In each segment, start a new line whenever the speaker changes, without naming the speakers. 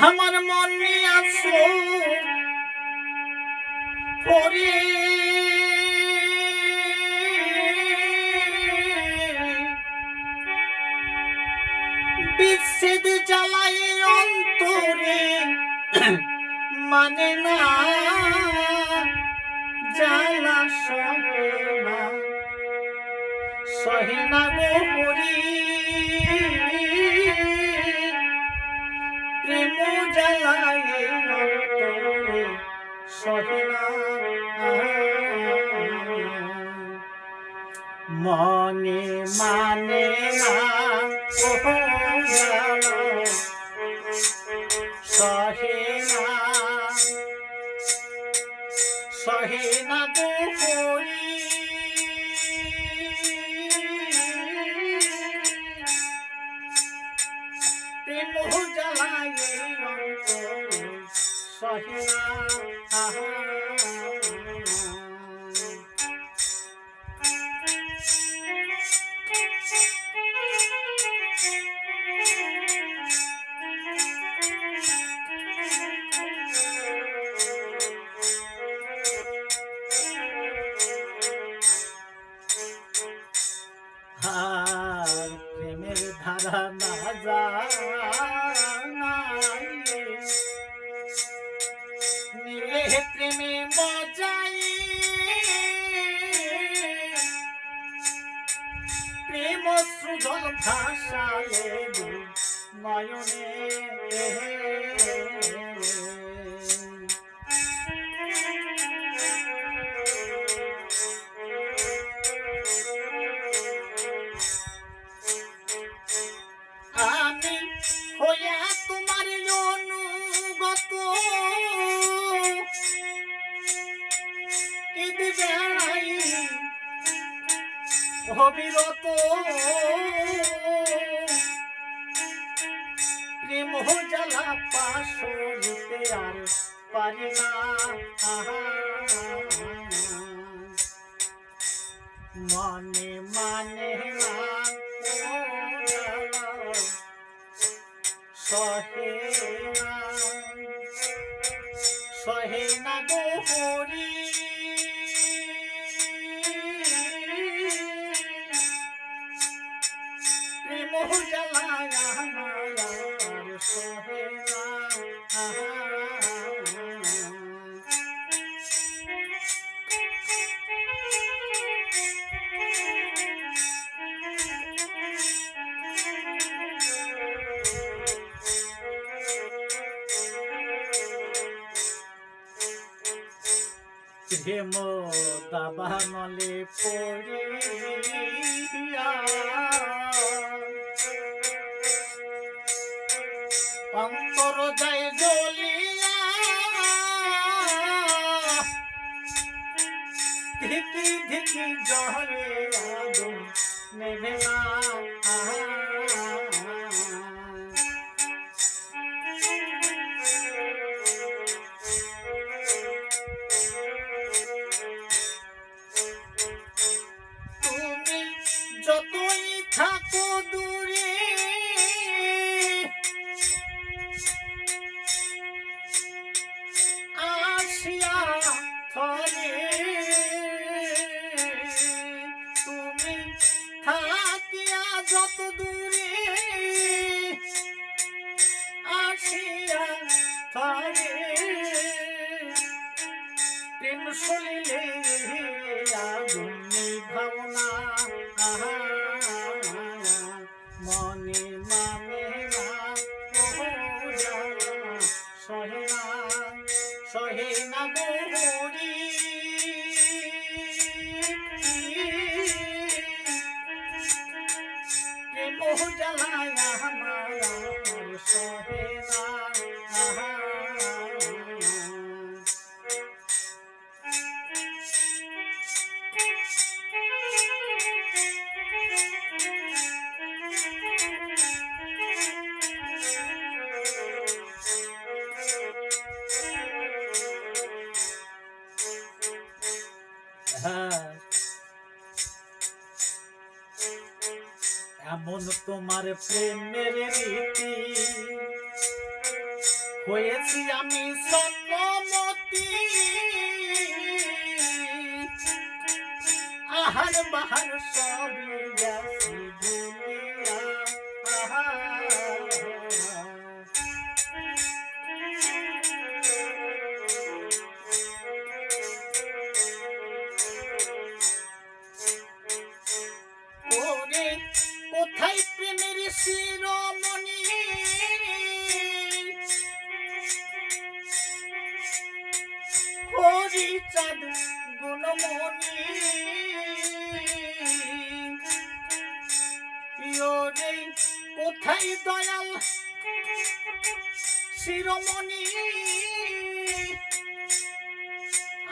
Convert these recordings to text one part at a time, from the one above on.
আমার মনে আছো। পরে বিচ্ছেদ জ্বালাই অন্তরে। মানে না। জ্বালা সহে না। সহে না গো হরি। সহে না সহে না গো প্রেম জ্বালায় সহে না আহা। প্রেমের ধারা না জানাই নিলে প্রেমে মজাই প্রেম সৃজন ভাষায় নয়নে অবিরত। প্রেম জ্বালা পাশরিতে আর পারি না। মনে মানে সহে না সহে না গো হরি। প্রেম জ্বালায় আমার সহে না প্রেম দাবানলে পড়িয়া অন্তর যায় জ্বলিয়া। ধিকি ধিকি জলে আগুন নেবে না এমন তোমার প্রেমের রীতি। হয়েছি আমি সন্নমতি আহার বাহার সবই গেছি গুণমণি ওরে কোথায় দয়াল? শিরোমণি।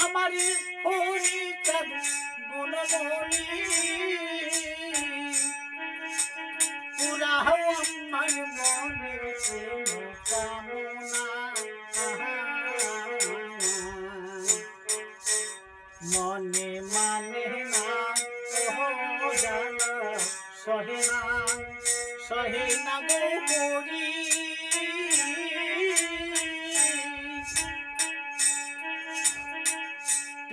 আমার হরি গুণমণি। আমার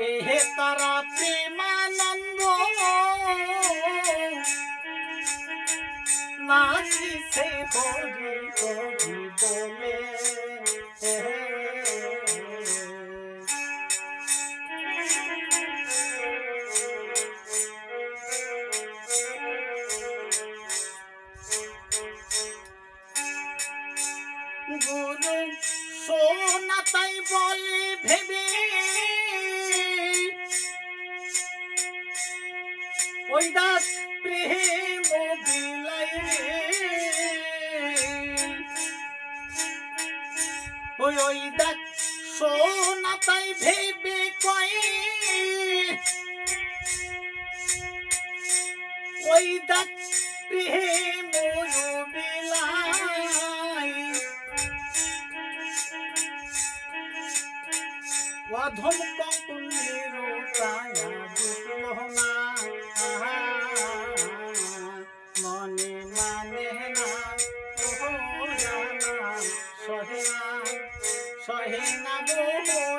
পেহে তারা প্রেমানন্দ। নাচিছে হরি বলে। ওই দাস প্রেম বিলাই ওই ওই সোনা তাই ভেবে কয়। ওই দাস প্রেম বিলাই অধম সহে না সহে না গো